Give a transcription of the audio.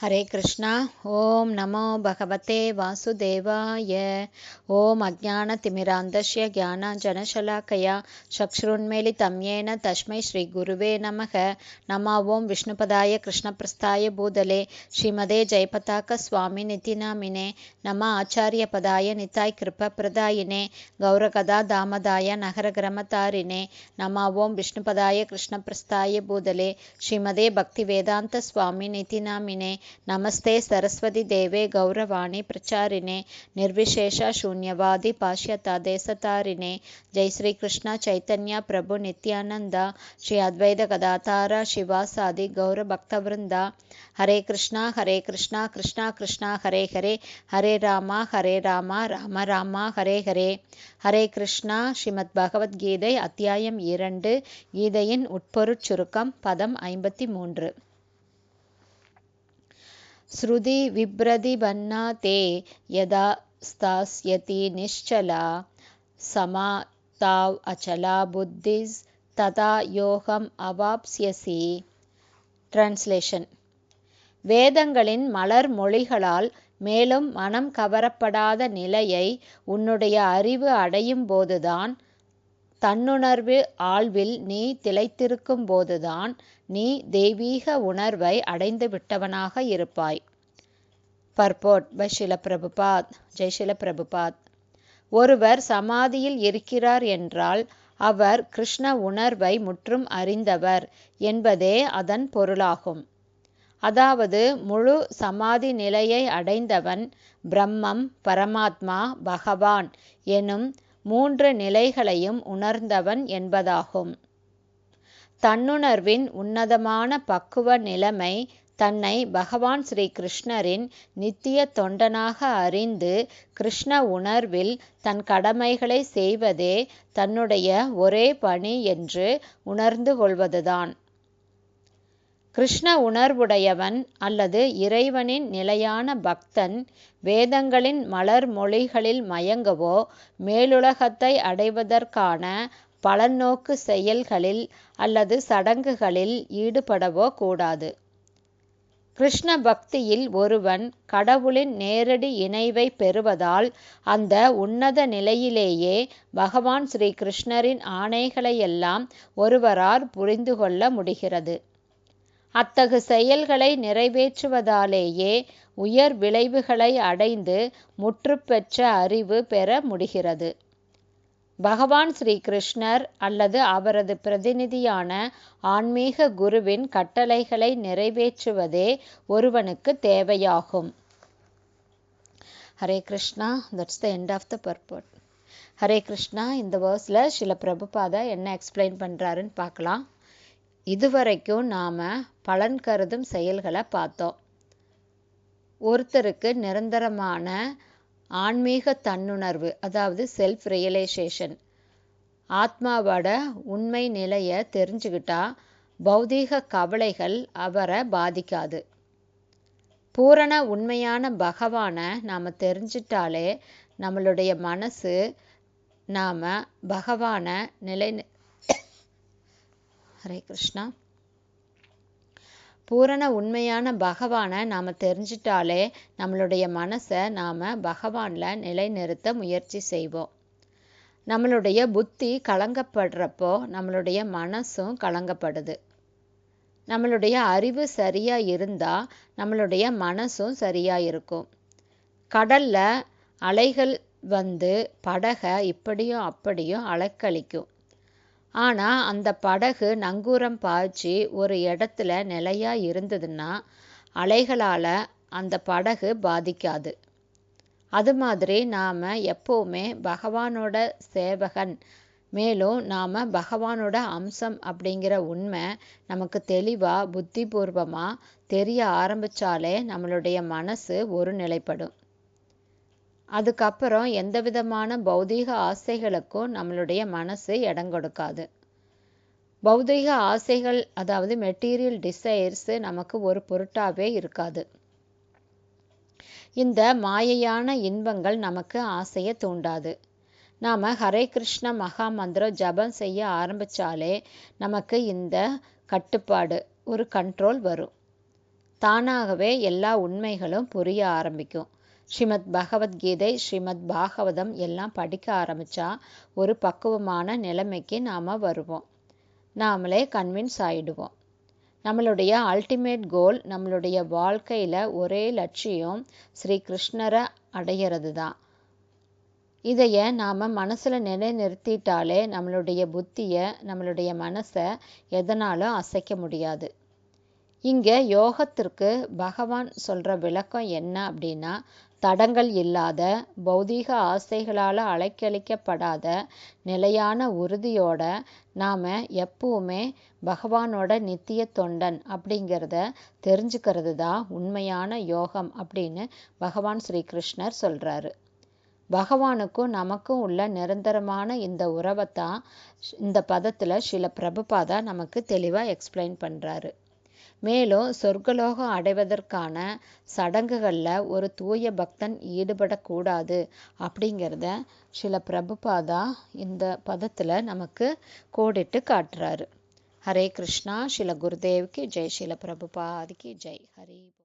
ஹரே கிருஷ்ணா. ஓம் நமோ பகவதே வாசுதேவாய. ஓம் அஜான திமிராந்தஸ்ய ஜானாஞ்சனசலாக்கயா சக்ஷ்ருன்மேலி தம்யேன தஸ்மை ஸ்ரீ குருவே நமக. நம ஓம் விஷ்ணுபதாய கிருஷ்ணபிரஸ்தாய பூதலே. ஸ்ரீமதே ஜெயபதாக்க சுவாமி நிதிநாமினே நம ஆச்சாரிய பதாய நிதாய் கிருப பிரதாயினே கௌரகதா தாமதாய நகர கிரமதாரினே ஓம் விஷ்ணுபதாய கிருஷ்ணபிரஸ்தாய பூதலே. ஸ்ரீமதே பக்தி வேதாந்த சுவாமி நிதிநாமினே ನಮಸ್ತೆ ಸರಸ್ವತಿ ದೇವೆ ಗೌರವಾಣಿ ಪ್ರಚಾರಿಣೆ ನಿರ್ವಿಶೇಷ ಶೂನ್ಯವಾದಿ ಪಾಶ್ಯತ ದೇಸತಾರಿಣೆ ಜೈ ಶ್ರೀ ಕೃಷ್ಣ ಚೈತನ್ಯ ಪ್ರಭು ನಿತ್ಯಾನಂದ ಶ್ರೀ ಅದ್ವೈತ ಕದಾತಾರ ಶಿವಾಸಾದಿ ಗೌರ ಭಕ್ತವೃಂದ ಹರೇ ಕೃಷ್ಣ ಹರೇ ಕೃಷ್ಣ ಕೃಷ್ಣ ಕೃಷ್ಣ ಹರೇ ಹರೇ ಹರೇ ರಾಮ ಹರೇ ರಾಮ ராம ராமா ஹரே ஹரே ஹரே கிருஷ்ணா ஸ்ரீமத் பகவத்கீதை அத்தியாயம் இரண்டு கீதையின் உட்பொருட்சுருக்கம் பதம் ஐம்பத்தி மூன்று श्रुति विभ्रतिबन्ना ते यदा स्थास्यति निश्चला समाताव अचला बुद्धिस्तदा யோகம் அவாப்ஸ்யசி டிரான்ஸ்லேஷன் வேதங்களின் மலர் மொழிகளால் மேலும் மனம் கவரப்படாத நிலையை உன்னுடைய அறிவு அடையும் போதுதான் தன்னுணர்வு ஆழ்வில் நீ திளைத்திருக்கும் போதுதான் நீ தெய்வீக உணர்வை அடைந்து விட்டவனாக இருப்பாய். Purport by. பிரபுபாத் ஜெய்ஷில பிரபுபாத் ஒருவர் சமாதியில் இருக்கிறார் என்றால் அவர் கிருஷ்ண உணர்வை முற்றும் அறிந்தவர் என்பதே அதன் பொருளாகும். அதாவது முழு சமாதி நிலையை அடைந்தவன் பிரம்மம் பரமாத்மா பகவான் எனும் மூன்று நிலைகளையும் உணர்ந்தவன் என்பதாகும். தன்னுணர்வின் உன்னதமான பக்குவ நிலைமை தன்னை பகவான் ஸ்ரீ கிருஷ்ணரின் நித்திய தொண்டனாக அறிந்து கிருஷ்ண உணர்வில் தன் கடமைகளை செய்வதே தன்னுடைய ஒரே பணி என்று உணர்ந்து கொள்வதுதான். கிருஷ்ண உணர்வுடையவன் அல்லது இறைவனின் நிலையான பக்தன் வேதங்களின் மலர் மொழிகளில் மயங்கவோ மேலுலகத்தை அடைவதற்கான பலநோக்கு செயல்களில் அல்லது சடங்குகளில் ஈடுபடவோ கூடாது. கிருஷ்ண பக்தியில் ஒருவன் கடவுளின் நேரடி இணைவை பெறுவதால் அந்த உன்னத நிலையிலேயே பகவான் ஸ்ரீ கிருஷ்ணரின் ஆணைகளையெல்லாம் ஒருவரார் புரிந்து கொள்ள முடிகிறது. அத்தகு செயல்களை நிறைவேற்றுவதாலேயே உயர் விளைவுகளை அடைந்து முற்றுப்பெற்ற அறிவு பெற முடிகிறது. பகவான் ஸ்ரீ கிருஷ்ணர் அல்லது அவரது பிரதிநிதியான ஆன்மீக குருவின் கட்டளைகளை நிறைவேற்றுவதே ஒருவனுக்கு தேவையாகும். Hare Krishna that's the end of the purport Hare Krishna இந்த வேர்ஸில் சில பிரபுபாதா என்ன எக்ஸ்பிளைன் பண்ணுறாருன்னு பார்க்கலாம். இதுவரைக்கும் நாம் பலன் கருதும் செயல்களை பார்த்தோம். ஒருத்தருக்கு நிரந்தரமான ஆன்மீக தன்னுணர்வு அதாவது செல்ஃப் ரியலைசேஷன் ஆத்மாவோட உண்மை நிலையை தெரிஞ்சுக்கிட்டா பௌதீக கவலைகள் அவரை பாதிக்காது. பூரண உண்மையான பகவானை நாம் தெரிஞ்சிட்டாலே நம்மளுடைய மனசு நாம் பகவானை நிலை ஹரே கிருஷ்ணா. பூரண உண்மையான பகவானை நாம் தெரிஞ்சிட்டாலே நம்மளுடைய மனசை நாம் பகவானில் நிலைநிறுத்த முயற்சி செய்வோம். நம்மளுடைய புத்தி கலங்கப்படுறப்போ நம்மளுடைய மனசும் கலங்கப்படுது. நம்மளுடைய அறிவு சரியாக இருந்தால் நம்மளுடைய மனசும் சரியாக இருக்கும். கடலில் அலைகள் வந்து படகை இப்படியும் அப்படியும் அலைக்கழிக்கும். ஆனால் அந்த படகு நங்கூரம் பாய்ச்சி ஒரு இடத்துல நிலையாக இருந்ததுன்னா அலைகளால் அந்த படகு பாதிக்காது. அது மாதிரி நாம் எப்போவுமே பகவானோட சேவகன் மேலும் நாம் பகவானோட அம்சம் அப்படிங்கிற உண்மை நமக்கு தெளிவாக புத்திபூர்வமாக தெரிய ஆரம்பித்தாலே நம்மளுடைய மனசு ஒரு நிலைப்படும் அதுக்கப்புறம் எந்த விதமான பௌதீக ஆசைகளுக்கும் நம்மளுடைய மனசு இடம் கொடுக்காது. பௌதீக ஆசைகள் அதாவது மெட்டீரியல் டிசைர்ஸு நமக்கு ஒரு பொருட்டாவே இருக்காது. இந்த மாயையான இன்பங்கள் நமக்கு ஆசையை தூண்டாது. நாம் ஹரே கிருஷ்ண மகா மந்திரம் ஜபம் செய்ய ஆரம்பித்தாலே நமக்கு இந்த கட்டுப்பாடு ஒரு கண்ட்ரோல் வரும். தானாகவே எல்லா உண்மைகளும் புரிய ஆரம்பிக்கும். ஸ்ரீமத் பகவத்கீதை ஸ்ரீமத் பாகவதம் எல்லாம் படிக்க ஆரம்பித்தா ஒரு பக்குவமான நிலைமைக்கு நாம் வருவோம். நாமளே கன்வின்ஸ் ஆகிடுவோம் நம்மளுடைய அல்டிமேட் கோல் நம்மளுடைய வாழ்க்கையில் ஒரே லட்சியம் ஸ்ரீ கிருஷ்ணரை அடையிறது தான் இதைய நாம் மனசில் நிலைநிறுத்திட்டாலே நம்மளுடைய புத்தியை நம்மளுடைய மனசை எதனாலும் அசைக்க முடியாது. இங்கே யோகத்திற்கு பகவான் சொல்கிற விளக்கம் என்ன அப்படின்னா தடங்கள் இல்லாத பௌதீக ஆசைகளால் அலைக்கழிக்கப்படாத நிலையான உறுதியோட நாம் எப்பவுமே பகவானோட நித்திய தொண்டன் அப்படிங்கிறத தெரிஞ்சுக்கிறது தான் உண்மையான யோகம் அப்படின்னு பகவான் ஸ்ரீ கிருஷ்ணர் சொல்கிறாரு பகவானுக்கும் நமக்கும் உள்ள நிரந்தரமான இந்த உறவைத்தான் இந்த பதத்தில் சில பிரபுபாதா நமக்கு தெளிவாக எக்ஸ்பிளைன் பண்ணுறாரு மேலும் சொர்க்கலோகம் அடைவதற்கான சடங்குகளில் ஒரு தூய பக்தன் ஈடுபடக்கூடாது அப்படிங்கிறத சில பிரபுபாதா இந்த பதத்தில் நமக்கு கோடிட்டு காட்டுறாரு. ஹரே கிருஷ்ணா. சில குருதேவ்க்கு ஜெய். சில பிரபுபாதிக்கு ஜெய். ஹரி